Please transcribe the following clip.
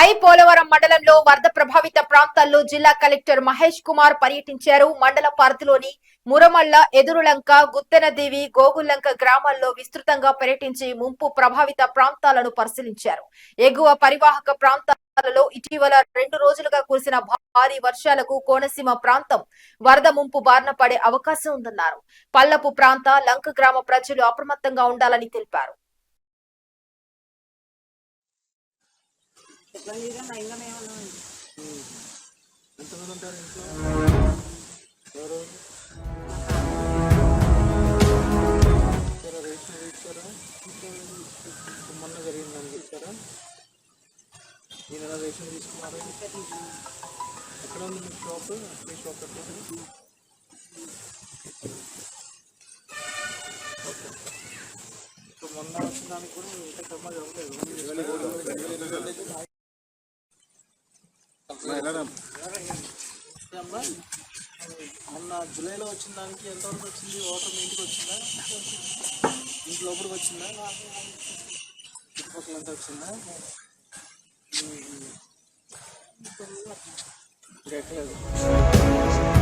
I Polavaram మండలంలో వరద ప్రభావిత ప్రాంతాల్లో జిల్లా కలెక్టర్ మహేష్ కుమార్ పర్యటించారు. మండల పరిధిలోని మురమల్ల ఎదురులంక గుత్తెనదేవి గోగుల్లంక గ్రామాల్లో విస్తృతంగా పర్యటించి ముంపు ప్రభావిత ప్రాంతాలను పరిశీలించారు. ఎగువ పరివాహక ప్రాంతాలలో ఇటీవల రెండు రోజులుగా కురిసిన భారీ వర్షాలకు కోనసీమ ప్రాంతం వరద ముంపు బారిన పడే అవకాశం ఉందన్నారు. పల్లపు ప్రాంత లంక గ్రామ ప్రజలు అప్రమత్తంగా ఉండాలని తెలిపారు. ఎంతమంది ఉంటారు ఇంట్లో ఎవరు ఇచ్చారా రేషన్ మొన్న జరిగిందని ఇచ్చారా ఈ నెల రేషన్ తీసుకున్నారా ఎక్కడ ఉంది మీ షాప్ మీ షాప్ ఎక్కడ ఉంది? మొన్న వచ్చిన దానికి కూడా ఇంత కమ్మ అమ్మా మొన్న జూలైలో వచ్చిన దానికి ఎంతవరకు వచ్చింది ఓటర్ మీ ఇంటికి వచ్చిందా ఇంటి లోపలికి వచ్చిందా చుట్టుపక్కల అంతా వచ్చిందా ఇంకా ఎక్కలేదు